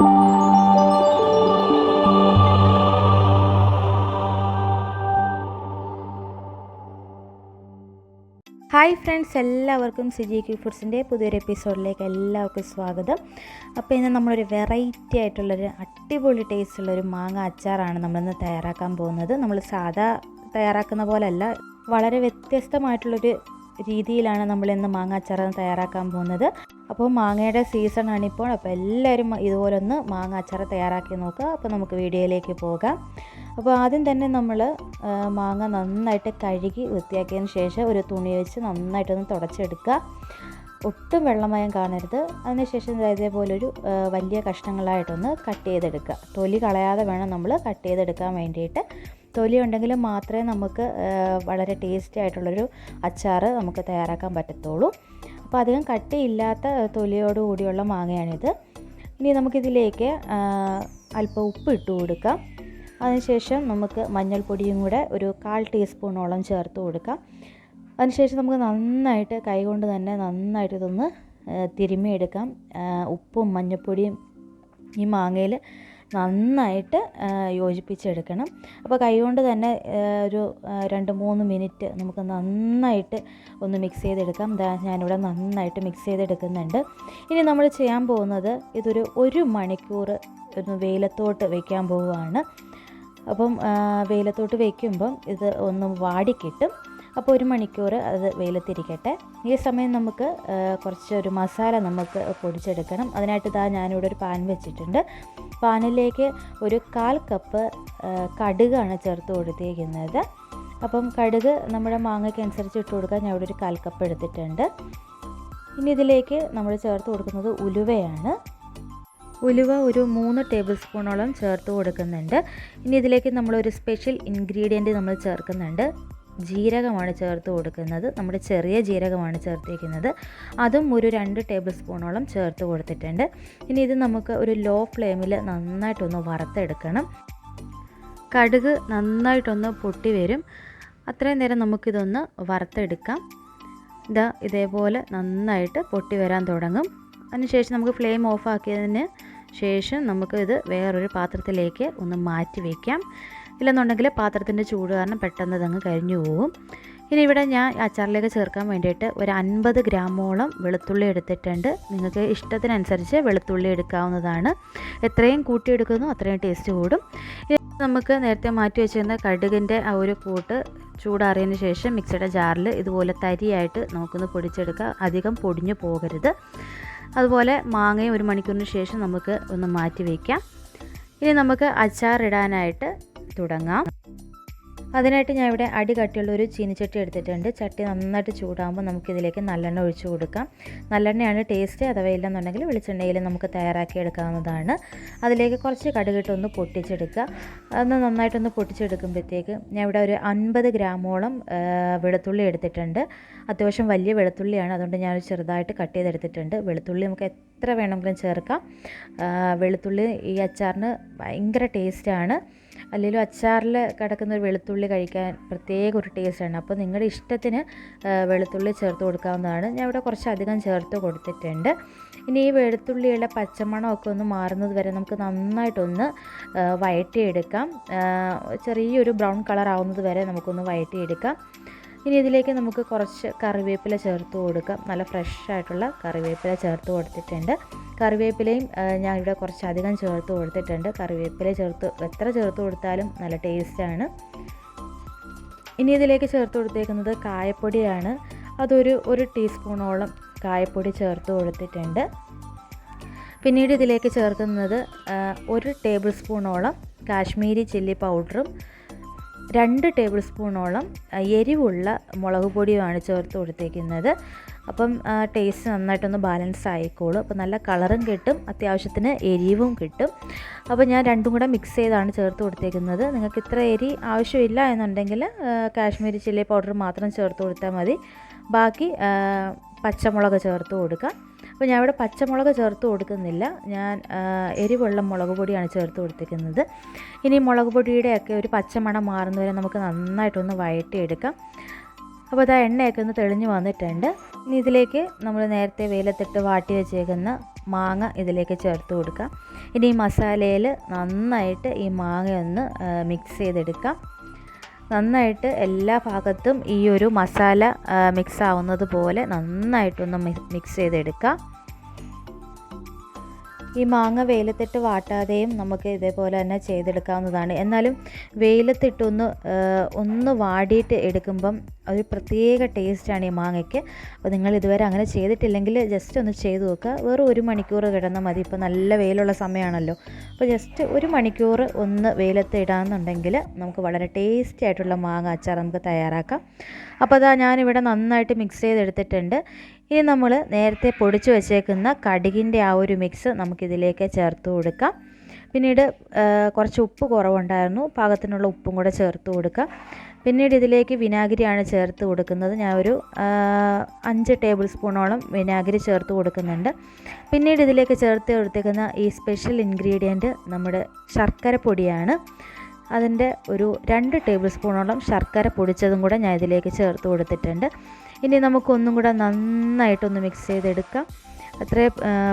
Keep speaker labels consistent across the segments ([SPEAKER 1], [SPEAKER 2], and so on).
[SPEAKER 1] Hi friends എല്ലാവർക്കും Siji Q ഫുഡ്സിന്റെ പുതിയൊരു എപ്പിസോഡിലേക്ക് എല്ലാവർക്കും സ്വാഗതം. അപ്പോൾ ഇന്ന് നമ്മളൊരു വെറൈറ്റി ആയിട്ടുള്ളൊരു അടിപൊളി ടേസ്റ്റ് ടേസ്റ്റുള്ളൊരു മാങ്ങ അച്ചാറാണ് നമ്മളിന്ന് തയ്യാറാക്കാൻ പോകുന്നത്. നമ്മൾ സാധാ തയ്യാറാക്കുന്ന പോലെയല്ല വളരെ വ്യത്യസ്തമായിട്ടുള്ളൊരു രീതിയിലാണ് നമ്മളിന്ന് മാങ്ങ അച്ചാർ തയ്യാറാക്കാൻ പോകുന്നത്. അപ്പോൾ മാങ്ങയുടെ സീസണാണ് ഇപ്പോൾ അപ്പോൾ എല്ലാവരും ഇതുപോലെ ഒന്ന് മാങ്ങ അച്ചാർ തയ്യാറാക്കി നോക്കുക. അപ്പോൾ നമുക്ക് വീഡിയോയിലേക്ക് പോകാം. അപ്പോൾ ആദ്യം തന്നെ നമ്മൾ മാങ്ങ നന്നായിട്ട് കഴുകി വൃത്തിയാക്കിയതിന് ശേഷം ഒരു തുണി വെച്ച് നന്നായിട്ടൊന്ന് തുടച്ചെടുക്കുക. ഒട്ടും വെള്ളമയം കാണരുത്. അതിനുശേഷം ഇതേപോലെ ഒരു വലിയ കഷ്ണങ്ങളായിട്ടൊന്ന് കട്ട് ചെയ്തെടുക്കുക. തൊലി കളയാതെ വേണം നമ്മൾ കട്ട് ചെയ്തെടുക്കാൻ വേണ്ടിയിട്ട്. തൊലി ഉണ്ടെങ്കിൽ മാത്രമേ നമുക്ക് വളരെ ടേസ്റ്റി ആയിട്ടുള്ളൊരു അച്ചാർ നമുക്ക് തയ്യാറാക്കാൻ പറ്റത്തുള്ളൂ. അപ്പോൾ അധികം കട്ടിയില്ലാത്ത തൊലിയോട് കൂടിയുള്ള മാങ്ങയാണിത്. ഇനി നമുക്കിതിലേക്ക് അല്പം ഉപ്പ് ഇട്ട് കൊടുക്കാം. അതിനുശേഷം നമുക്ക് മഞ്ഞൾപ്പൊടിയും കൂടെ ഒരു കാൽ ടീസ്പൂണോളം ചേർത്ത് കൊടുക്കാം. അതിനുശേഷം നമുക്ക് നന്നായിട്ട് കൈകൊണ്ട് തന്നെ നന്നായിട്ട് ഇതൊന്ന് തിരുമ്മിയെടുക്കാം. ഉപ്പും മഞ്ഞൾപ്പൊടിയും ഈ മാങ്ങയിൽ നന്നായിട്ട് യോജിപ്പിച്ചെടുക്കണം. അപ്പോൾ കൈകൊണ്ട് തന്നെ ഒരു രണ്ട് മൂന്ന് മിനിറ്റ് നമുക്ക് നന്നായിട്ട് ഒന്ന് മിക്സ് ചെയ്തെടുക്കാം. ഞാനിവിടെ നന്നായിട്ട് മിക്സ് ചെയ്തെടുക്കുന്നുണ്ട്. ഇനി നമ്മൾ ചെയ്യാൻ പോകുന്നത് ഇതൊരു ഒരു മണിക്കൂർ ഒന്ന് വെയിലത്തോട്ട് വയ്ക്കാൻ പോവുകയാണ്. അപ്പം വെയിലത്തോട്ട് വയ്ക്കുമ്പം ഇത് ഒന്ന് വാടിക്കിട്ടും. അപ്പോൾ ഒരു മണിക്കൂർ അത് വെയിലത്തിരിക്കട്ടെ. ഈ സമയം നമുക്ക് കുറച്ച് ഒരു മസാല നമുക്ക് പൊടിച്ചെടുക്കണം. അതിനായിട്ട് ഇതാ ഞാനിവിടെ ഒരു പാൻ വെച്ചിട്ടുണ്ട്. പാനിലേക്ക് ഒരു കാൽ കപ്പ് കടുകാണ് ചേർത്ത് കൊടുത്തിരിക്കുന്നത്. അപ്പം കടുക് നമ്മുടെ മാങ്ങയ്ക്ക് അനുസരിച്ച് ഇട്ട് കൊടുക്കാൻ ഞാൻ ഇവിടെ ഒരു കാൽ കപ്പ് എടുത്തിട്ടുണ്ട്. ഇനി ഇതിലേക്ക് നമ്മൾ ചേർത്ത് കൊടുക്കുന്നത് ഉലുവയാണ്. ഉലുവ ഒരു മൂന്ന് ടേബിൾ സ്പൂണോളം ചേർത്ത് കൊടുക്കുന്നുണ്ട്. ഇനി ഇതിലേക്ക് നമ്മളൊരു സ്പെഷ്യൽ ഇൻഗ്രീഡിയന്റ് നമ്മൾ ചേർക്കുന്നുണ്ട്. ജീരകമാണ് ചേർത്ത് കൊടുക്കുന്നത്. നമ്മുടെ ചെറിയ ജീരകമാണ് ചേർത്തിരിക്കുന്നത് അതും ഒരു രണ്ട് ടേബിൾ സ്പൂണോളം ചേർത്ത് കൊടുത്തിട്ടുണ്ട്. ഇനി ഇത് നമുക്ക് ഒരു ലോ ഫ്ലെയിമിൽ നന്നായിട്ടൊന്ന് വറുത്തെടുക്കണം. കടുക് നന്നായിട്ടൊന്ന് പൊട്ടി വരും. അത്രയും നേരം നമുക്കിതൊന്ന് വറുത്തെടുക്കാം. ഇതാ ഇതേപോലെ നന്നായിട്ട് പൊട്ടി വരാൻ തുടങ്ങും. അതിനുശേഷം നമുക്ക് ഫ്ലെയിം ഓഫാക്കിയതിന് ശേഷം നമുക്ക് ഇത് വേറൊരു പാത്രത്തിലേക്ക് ഒന്ന് മാറ്റി വയ്ക്കാം ഇല്ലെന്നുണ്ടെങ്കിൽ പാത്രത്തിന്റെ ചൂട് കാരണം പെട്ടെന്ന് ഇതങ്ങ് കരിഞ്ഞു പോകും ഇനി ഇവിടെ ഞാൻ അച്ചാറിലേക്ക് ചേർക്കാൻ വേണ്ടിയിട്ട് ഒരു അൻപത് ഗ്രാമോളം വെളുത്തുള്ളി എടുത്തിട്ടുണ്ട്. നിങ്ങൾക്ക് ഇഷ്ടത്തിനനുസരിച്ച് വെളുത്തുള്ളി എടുക്കാവുന്നതാണ്. എത്രയും കൂട്ടിയെടുക്കുന്നു അത്രയും ടേസ്റ്റ് കൂടും. നമുക്ക് നേരത്തെ മാറ്റി വെച്ചിരുന്ന കടുകിന്റെ ആ ഒരു കൂട്ട് ചൂടാറിയതിന് ശേഷം മിക്സിയുടെ ജാറിൽ ഇതുപോലെ തരിയായിട്ട് നമുക്കൊന്ന് പൊടിച്ചെടുക്കുക. അധികം പൊടിഞ്ഞു പോകരുത്. അതുപോലെ മാങ്ങയും ഒരു മണിക്കൂറിന് ശേഷം നമുക്ക് ഒന്ന് മാറ്റി വയ്ക്കാം ഇനി നമുക്ക് അച്ചാറിടാനായിട്ട് തുടങ്ങാം. അതിനായിട്ട് ഞാൻ ഇവിടെ അടി കട്ടിയുള്ള ഒരു ചീനിച്ചട്ടി എടുത്തിട്ടുണ്ട്. ചട്ടി നന്നായിട്ട് ചൂടാകുമ്പോൾ നമുക്കിതിലേക്ക് നല്ലെണ്ണ ഒഴിച്ചു കൊടുക്കാം. നല്ലെണ്ണയാണ് ടേസ്റ്റ് അഥവാ ഇല്ലെന്നുണ്ടെങ്കിൽ വെളിച്ചെണ്ണയിൽ നമുക്ക് തയ്യാറാക്കി എടുക്കാവുന്നതാണ്. അതിലേക്ക് കുറച്ച് കടുകിട്ടൊന്ന് പൊട്ടിച്ചെടുക്കുക. അതൊന്ന് നന്നായിട്ടൊന്ന് പൊട്ടിച്ചെടുക്കുമ്പോഴത്തേക്ക് ഞാൻ ഇവിടെ ഒരു അൻപത് ഗ്രാമോളം വെളുത്തുള്ളി എടുത്തിട്ടുണ്ട്. അത്യാവശ്യം വലിയ വെളുത്തുള്ളിയാണ്. അതുകൊണ്ട് ഞാൻ ചെറുതായിട്ട് കട്ട് ചെയ്തെടുത്തിട്ടുണ്ട്. വെളുത്തുള്ളി നമുക്ക് എത്ര വേണമെങ്കിലും ചേർക്കാം. വെളുത്തുള്ളി ഈ അച്ചാറിന് ഭയങ്കര ടേസ്റ്റാണ് അല്ലെങ്കിലും അച്ചാറിൽ കിടക്കുന്ന ഒരു വെളുത്തുള്ളി കഴിക്കാൻ പ്രത്യേക ഒരു ടേസ്റ്റാണ് അപ്പോൾ നിങ്ങളുടെ ഇഷ്ടത്തിന് വെളുത്തുള്ളി ചേർത്ത് കൊടുക്കാവുന്നതാണ്. ഞാൻ ഇവിടെ കുറച്ചധികം ചേർത്ത് കൊടുത്തിട്ടുണ്ട്. ഇനി ഈ വെളുത്തുള്ളിയുടെ പച്ചമണമൊക്കെ ഒന്ന് മാറുന്നത് വരെ നമുക്ക് നന്നായിട്ടൊന്ന് വഴറ്റിയെടുക്കാം. ചെറിയൊരു ബ്രൗൺ കളർ ആവുന്നത് വരെ നമുക്കൊന്ന് വഴറ്റിയെടുക്കാം. ഇനി ഇതിലേക്ക് നമുക്ക് കുറച്ച് കറിവേപ്പില ചേർത്ത് കൊടുക്കാം. നല്ല ഫ്രഷ് ആയിട്ടുള്ള കറിവേപ്പില ചേർത്ത് കൊടുത്തിട്ടുണ്ട്. കറിവേപ്പിലയും ഞാൻ ഇവിടെ കുറച്ച് അധികം ചേർത്ത് കൊടുത്തിട്ടുണ്ട്. കറിവേപ്പില ചേർത്ത് എത്ര ചേർത്ത് കൊടുത്താലും നല്ല ടേസ്റ്റാണ് ഇനി ഇതിലേക്ക് ചേർത്ത് കൊടുത്തേക്കുന്നത് കായപ്പൊടിയാണ്. അതൊരു ഒരു ടീസ്പൂണോളം കായപ്പൊടി ചേർത്ത് കൊടുത്തിട്ടുണ്ട്. പിന്നീട് ഇതിലേക്ക് ചേർക്കുന്നത് ഒരു ടേബിൾ സ്പൂണോളം കാശ്മീരി ചില്ലി പൗഡറും രണ്ട് ടേബിൾ സ്പൂണോളം എരിവുള്ള മുളക് പൊടിയുമാണ് ചേർത്ത് കൊടുത്തേക്കുന്നത്. അപ്പം ടേസ്റ്റ് നന്നായിട്ടൊന്ന് ബാലൻസ് ആയിക്കോളും. അപ്പോൾ നല്ല കളറും കിട്ടും അത്യാവശ്യത്തിന് എരിവും കിട്ടും. അപ്പോൾ ഞാൻ രണ്ടും കൂടെ മിക്സ് ചെയ്താണ് ചേർത്ത് കൊടുത്തേക്കുന്നത്. നിങ്ങൾക്ക് ഇത്ര എരി ആവശ്യമില്ല എന്നുണ്ടെങ്കിൽ കാശ്മീരി ചില്ലി പൗഡർ മാത്രം ചേർത്ത് കൊടുത്താൽ മതി. ബാക്കി പച്ചമുളക് ചേർത്ത് കൊടുക്കുക അപ്പോൾ ഞാൻ ഇവിടെ പച്ചമുളക് ചേർത്ത് കൊടുക്കുന്നില്ല. ഞാൻ എരിവുള്ള മുളക് പൊടിയാണ് ചേർത്ത് കൊടുത്തിരിക്കുന്നത്. ഇനി മുളക് പൊടിയുടെയൊക്കെ ഒരു പച്ചമണം മാറുന്നവരെ നമുക്ക് നന്നായിട്ടൊന്ന് വഴറ്റിയെടുക്കാം. അപ്പോൾ അത് എണ്ണയൊക്കെ ഒന്ന് തെളിഞ്ഞ് വന്നിട്ടുണ്ട്. ഇനി ഇതിലേക്ക് നമ്മൾ നേരത്തെ വെയിലത്തിട്ട് വാട്ടി വെച്ചേക്കുന്ന മാങ്ങ ഇതിലേക്ക് ചേർത്ത് കൊടുക്കാം. ഇനി ഈ മസാലയിൽ നന്നായിട്ട് ഈ മാങ്ങയൊന്ന് മിക്സ് ചെയ്തെടുക്കാം. നന്നായിട്ട് എല്ലാ ഭാഗത്തും ഈ ഒരു മസാല മിക്സ് ആവുന്നത് പോലെ നന്നായിട്ടൊന്ന് മിക്സ് ചെയ്തെടുക്കാം. ഈ മാങ്ങ വെയിലത്തിട്ട് വാട്ടാതെയും നമുക്ക് ഇതേപോലെ തന്നെ ചെയ്തെടുക്കാവുന്നതാണ്. എന്നാലും വെയിലത്തിട്ടൊന്ന് ഒന്ന് വാടിയിട്ട് എടുക്കുമ്പം ഒരു പ്രത്യേക ടേസ്റ്റാണ് ഈ മാങ്ങയ്ക്ക്. അപ്പോൾ നിങ്ങൾ ഇതുവരെ അങ്ങനെ ചെയ്തിട്ടില്ലെങ്കിൽ ജസ്റ്റ് ഒന്ന് ചെയ്ത് നോക്കുക. വെറും ഒരു മണിക്കൂർ കിടന്നാൽ മതി. ഇപ്പോൾ നല്ല വെയിലുള്ള സമയമാണല്ലോ. അപ്പോൾ ജസ്റ്റ് ഒരു മണിക്കൂർ ഒന്ന് വെയിലത്ത് ഇടാമെന്നുണ്ടെങ്കിൽ നമുക്ക് വളരെ ടേസ്റ്റി ആയിട്ടുള്ള മാങ്ങ അച്ചാർ നമുക്ക് തയ്യാറാക്കാം. അപ്പോൾ അതാ ഞാനിവിടെ നന്നായിട്ട് മിക്സ് ചെയ്തെടുത്തിട്ടുണ്ട്. ഇനി നമ്മൾ നേരത്തെ പൊടിച്ച് വച്ചേക്കുന്ന കടുകിന്റെ ആ ഒരു മിക്സ് നമുക്കിതിലേക്ക് ചേർത്ത് കൊടുക്കാം. പിന്നീട് കുറച്ച് ഉപ്പ് കുറവുണ്ടായിരുന്നു. പാകത്തിനുള്ള ഉപ്പും കൂടെ ചേർത്ത് കൊടുക്കാം. പിന്നീട് ഇതിലേക്ക് വിനാഗിരിയാണ് ചേർത്ത് കൊടുക്കുന്നത്. ഞാൻ ഒരു അഞ്ച് ടേബിൾ സ്പൂണോളം വിനാഗിരി ചേർത്ത് കൊടുക്കുന്നുണ്ട്. പിന്നീട് ഇതിലേക്ക് ചേർത്ത് കൊടുത്തേക്കുന്ന ഈ സ്പെഷ്യൽ ഇൻഗ്രീഡിയന്റ് നമ്മുടെ ശർക്കര പൊടിയാണ്. അതിന്റെ ഒരു രണ്ട് ടേബിൾ സ്പൂണോളം ശർക്കര പൊടിച്ചതും കൂടെ ഞാൻ ഇതിലേക്ക് ചേർത്ത് കൊടുത്തിട്ടുണ്ട്. ഇനി നമുക്കൊന്നും കൂടെ നന്നായിട്ടൊന്ന് മിക്സ് ചെയ്തെടുക്കാം. അത്രേ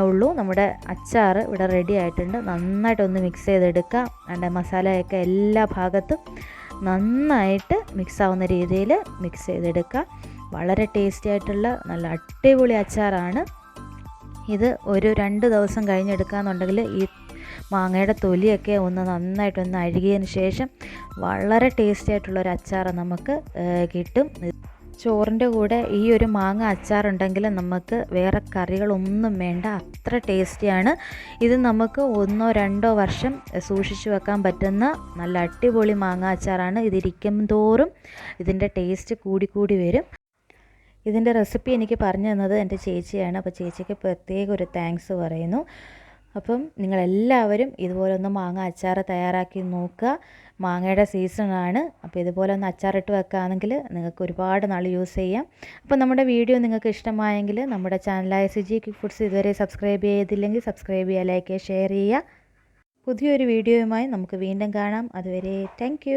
[SPEAKER 1] ഉള്ളൂ. നമ്മുടെ അച്ചാർ ഇവിടെ റെഡി ആയിട്ടുണ്ട്. നന്നായിട്ടൊന്ന് മിക്സ് ചെയ്തെടുക്കാം. അതിന്റെ മസാലയൊക്കെ എല്ലാ ഭാഗത്തും നന്നായിട്ട് മിക്സ് ആവുന്ന രീതിയിൽ മിക്സ് ചെയ്തെടുക്കുക. വളരെ ടേസ്റ്റി ആയിട്ടുള്ള നല്ല അടിപൊളി അച്ചാറാണ്. ഇത് ഒരു രണ്ട് ദിവസം കഴിഞ്ഞെടുക്കുകയെന്നുണ്ടെങ്കിൽ ഈ മാങ്ങയുടെ തൊലിയൊക്കെ ഒന്ന് നന്നായിട്ടൊന്ന് അഴുകിയതിന് ശേഷം വളരെ ടേസ്റ്റി ആയിട്ടുള്ള ഒരു അച്ചാർ നമുക്ക് കിട്ടും. ചോറിന്റെ കൂടെ ഈ ഒരു മാങ്ങ അച്ചാറുണ്ടെങ്കിൽ നമുക്ക് വേറെ കറികളൊന്നും വേണ്ട. അത്ര ടേസ്റ്റിയാണ്. ഇത് നമുക്ക് ഒന്നോ രണ്ടോ വർഷം സൂക്ഷിച്ചു വെക്കാൻ പറ്റുന്ന നല്ല അടിപൊളി മാങ്ങ അച്ചാറാണ്. ഇതിരിക്കും തോറും ഇതിന്റെ ടേസ്റ്റ് കൂടിക്കൂടി കൂടി വരും. ഇതിന്റെ റെസിപ്പി എനിക്ക് പറഞ്ഞു തന്നത് എന്റെ ചേച്ചിയാണ്. അപ്പോൾ ചേച്ചിക്ക് പ്രത്യേക ഒരു താങ്ക്സ് പറയുന്നു. അപ്പം നിങ്ങളെല്ലാവരും ഇതുപോലെ ഒന്ന് മാങ്ങ അച്ചാർ തയ്യാറാക്കി നോക്കുക. മാങ്ങയുടെ സീസണാണ്. അപ്പോൾ ഇതുപോലെ ഒന്ന് അച്ചാറിട്ട് വെക്കുകയാണെങ്കിൽ നിങ്ങൾക്ക് ഒരുപാട് നാൾ യൂസ് ചെയ്യാം. അപ്പോൾ നമ്മുടെ വീഡിയോ നിങ്ങൾക്ക് ഇഷ്ടമായെങ്കിൽ നമ്മുടെ ചാനലായ സിജി ക്വിക്ക് ഫുഡ്സ് ഇതുവരെ സബ്സ്ക്രൈബ് ചെയ്തില്ലെങ്കിൽ സബ്സ്ക്രൈബ് ചെയ്യുക ലൈക്ക് ചെയ്യുക ഷെയർ ചെയ്യുക. പുതിയൊരു വീഡിയോയുമായി നമുക്ക് വീണ്ടും കാണാം. അതുവരെ താങ്ക്